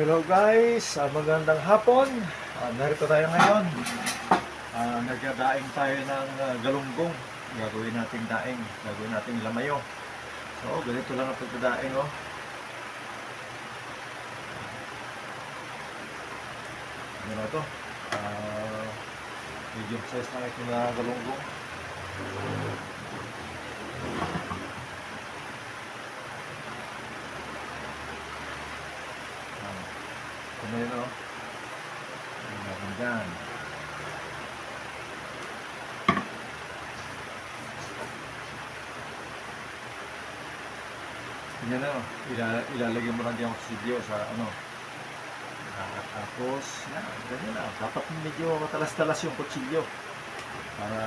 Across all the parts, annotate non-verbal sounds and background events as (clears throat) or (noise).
Hello guys, Ah, magandang hapon. Ah, narito tayo ngayon. Ah, nagdadaing tayo ng ah, galunggong. Gagawin nating daing, gagawin nating lamayo. So, ganito lang ang pagdadaing oh. Ano na to? Ah, medium size na ito na galunggong. Ang meron dyan. Yan na, ila, ilalagay mo lang din ang kutsilyo sa ano. Tapos, yan, ganyan na. Dapat medyo matalas-talas yung kutsilyo. Para,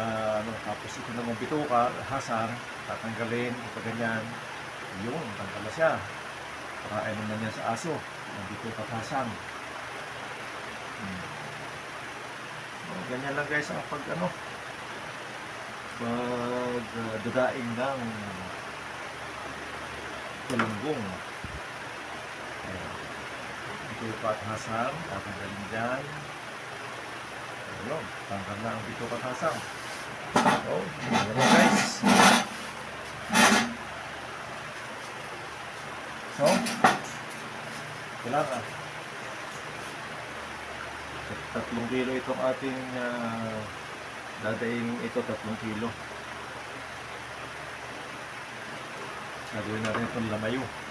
ano, tapos ito namang bituka, hasang, tatanggalin, ito ganyan. Yun, tanggal na siya. Para ano na niya sa aso. Ang bituka Hmm. Oh, ganyan lang guys ang pag ano, pag uh, dadaing ng galunggong. Ayan. Bituka at hasang, tatanggalin dyan. Ayun, tanggal na ang bituka at hasang. Oh, ganyan lang guys. So, kailangan. Tatlong kilo itong ating uh, dadaing ito, tatlong kilo. Gagawin natin itong lamayo.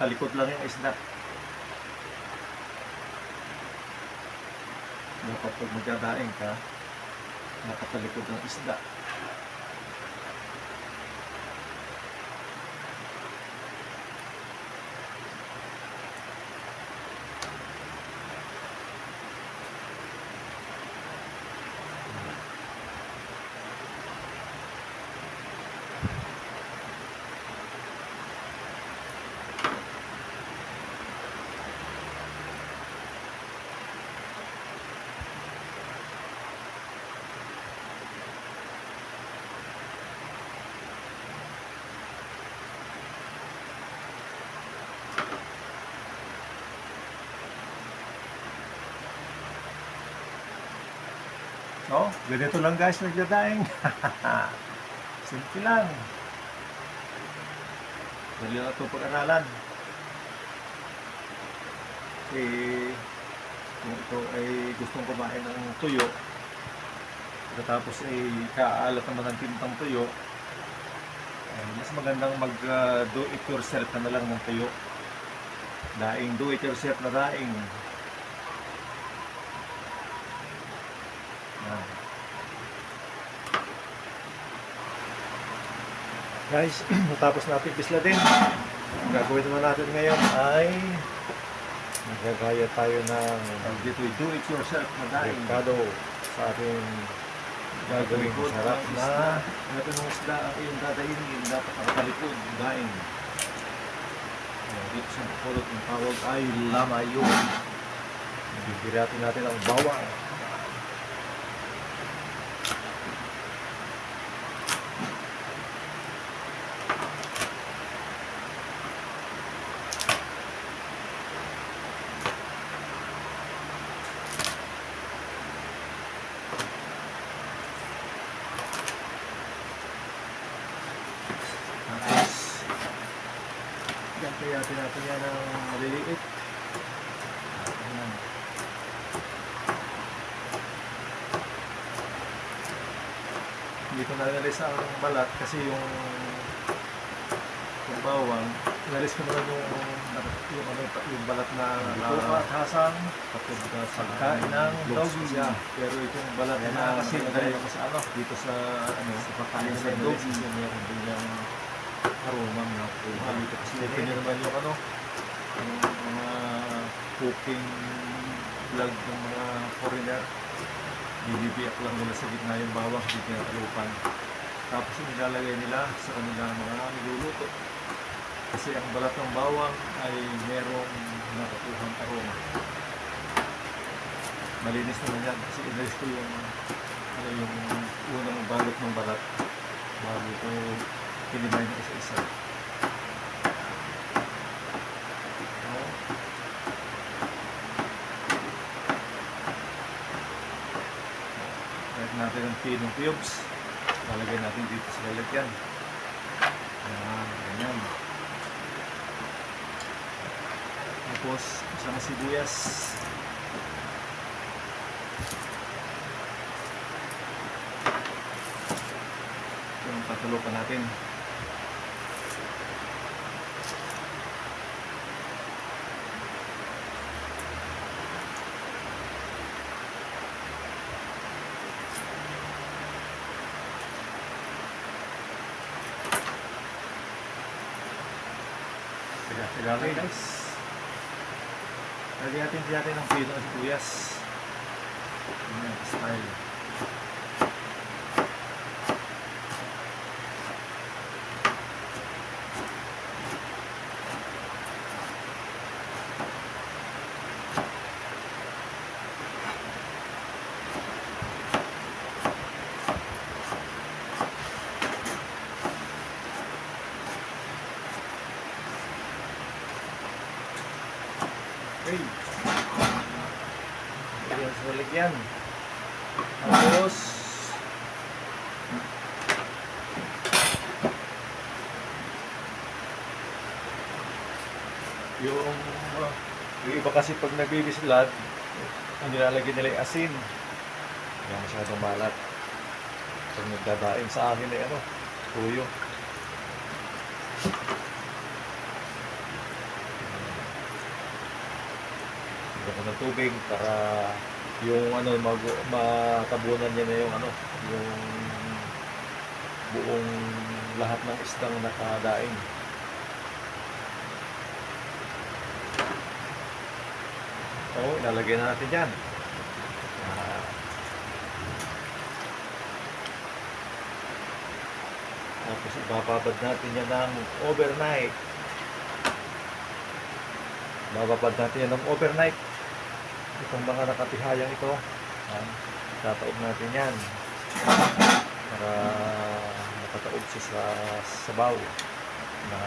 Nakatalikod lang yung isda. Dapat pag magdadaing ka, nakatalikod ang isda. So, ganito lang guys nagdadaing. (laughs) Simple lang. Dali lang ito pag-aralan. Kasi kung ito ay gustong kumain ng tuyo, pagkatapos ay kaalat naman ng tintang tuyo, ay mas magandang mag uh, it yourself na lang ng tuyo. Daing do it yourself na daing. Yan. Guys, (clears throat) natapos natin pisla din. Ang gagawin naman natin ngayon ay magagaya tayo ng Dito, do it yourself na daing. merkado sa ating gagawing sarap na Ito ng isda ang iyong dadainin, dapat nakatalikod, daing. Dito sa kulot ng tawag ay lamayo. Bibiratin natin ang bawang. Tapos, kaya natin yan ng maliliit. Ayan. Hindi ko nalalis ang balat kasi yung yung bawang, inalis ko naman yung yung, ano, yung balat na hasang kapag uh, pagkain ng siya. Pero itong balat na kasi nilagay ko sa ano, dito sa ano, sa pagkain sa yung meron din yung aroma na kuha dito. Kasi ito nyo naman yung ano, yung mga cooking vlog ng mga foreigner. Binibiyak lang nila sa gitna yung bawang, hindi tinatalupan. Tapos nilalagay nila sa kanilang mga niluluto. Kasi ang balat ng bawang ay merong nakukuhang aroma. Malinis naman yan kasi inalis ko yung ano yung unang balot ng balat bago ko kinimay na isa-isa. Kahit natin ang pinong cubes, lalagay natin dito sa lalagyan. Yan, ganyan. Tapos, isang sibuyas. Ito yung patulukan natin. Tiga, tiga lang guys. Lagyan natin natin ng pino at sibuyas. Ganyan, style. Okay. Lagyan sa lalagyan. Tapos, yung, uh, yung iba kasi pag nagbibislad, ang nilalagay nila yung asin. Hindi masyadong malat. Pag nagdadaing sa akin ay ano, tuyo. Lagyan ko ng tubig para yung ano mag matabunan niya na yung ano yung buong lahat ng isdang nakadaing. Oo, ilalagay na natin yan. Ah. Tapos ibababad natin yan ng overnight. Bababad natin yan ng overnight. Itong mga nakatihayang ito, yan, tataob natin yan para nakataob siya sa sabaw na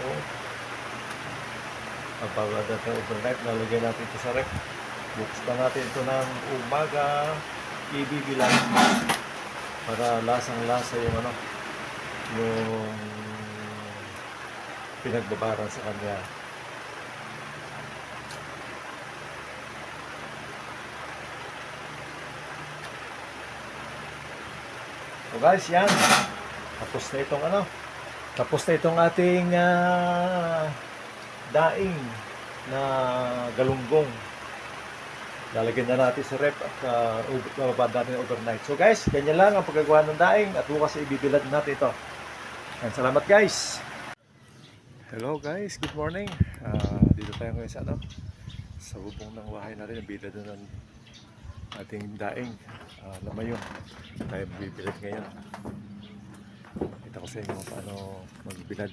so pagpagod natin overnight nalagay natin ito sa rep buksan natin ito ng umaga ibibilang para lasang lasa yung ano yung pinagbabaran sa kanya. So guys, yan. Tapos na itong ano. Tapos na itong ating ah, daing na galunggong. Lalagyan na natin sa rep at uh, bababad natin overnight. So guys, ganyan lang ang paggagawa ng daing at bukas ibibilad natin ito. And salamat guys! Hello guys, good morning. Ah, dito tayo ngayon sa ano, sa bubong ng bahay natin, ang bilad na ng ating daing. Uh, lamayon. Tayo bibilad ngayon. Kita ko sa inyo paano magbilad.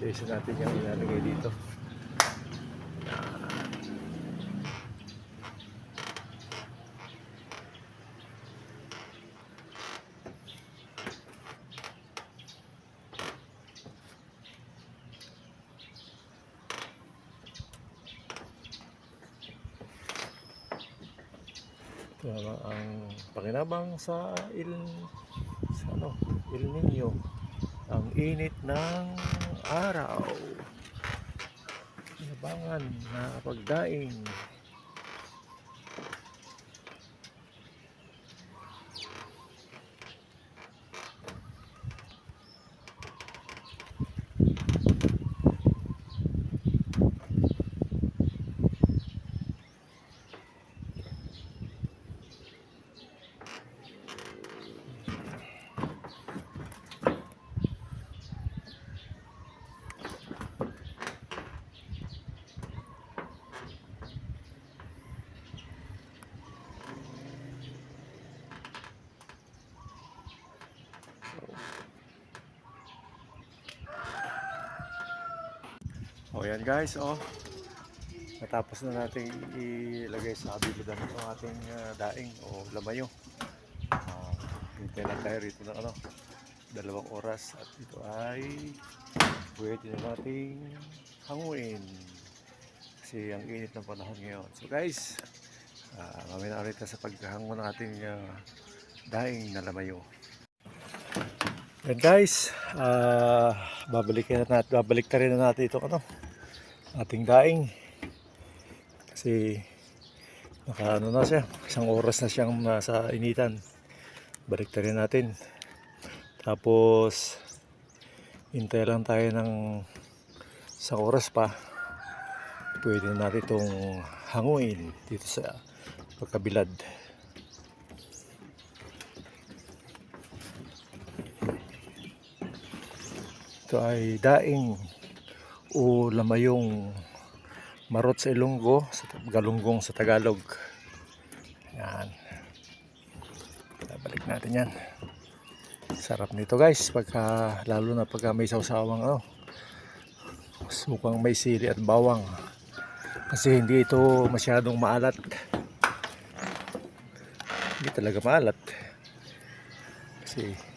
So, isa natin yung ilalagay dito. Ito naman ang pakinabang sa il sa ano, Il Nino. Ang init ng araw. Kinabangan na pagdaing. So ayan guys, oh. Natapos na natin ilagay sa biludan itong ating ah, daing o lamayo. Uh, hintay lang tayo rito ng ano, dalawang oras at ito ay pwede na nating hanguin. Kasi ang init ng panahon ngayon. So guys, uh, mamaya na ulit sa paghahango ng ating ah, daing na lamayo. Yan guys, ah babalikan na natin, babalik na rin na natin itong ano, ating daing. Kasi naka ano na siya, isang oras na siyang nasa initan. Balik natin. Tapos, hintay lang tayo ng isang oras pa. Pwede na natin itong hanguin dito sa pagkabilad. Ito ay daing o lamayong marot sa Ilonggo, sa galunggong sa Tagalog. Yan. Balik natin yan. Sarap nito guys, pagka, lalo na pagka may sawsawang ano, sukang may sili at bawang. Kasi hindi ito masyadong maalat. Hindi talaga maalat. Kasi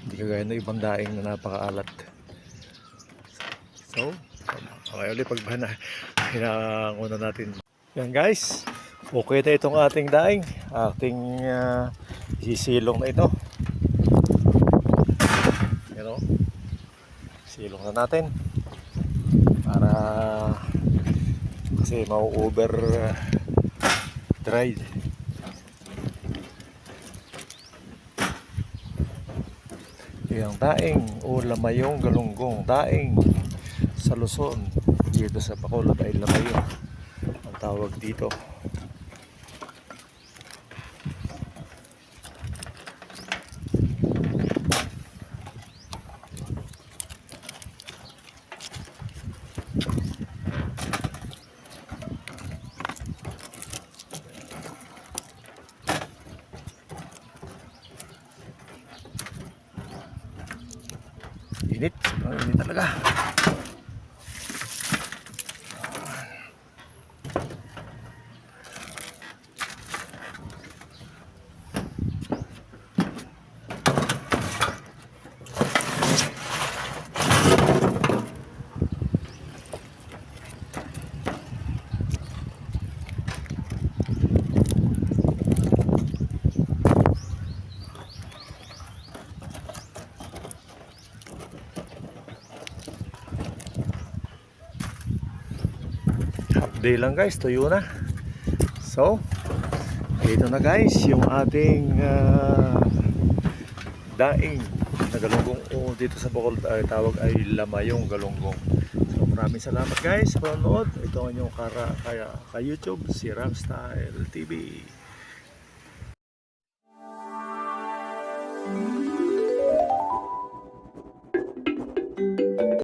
hindi kagaya ng ibang daing na napakaalat. So, okay ulit pag na, hinanguna natin. Yan guys, okay na itong ating daing. Ating uh, sisilong na ito. Yan o. Silong na natin. Para kasi mau-over uh, dried. Yung daing o lamayong galunggong daing. Sa Luzon dito sa Bacolod ay lamayong ang tawag dito init ang init talaga half day lang guys. Tuyo na. So ito na guys yung ating ah, daing na galunggong o dito sa Bacol ay tawag ay lamayong galunggong. So maraming salamat guys sa panonood. Ito ang inyong kara kaya ka YouTube si Ramstyle TV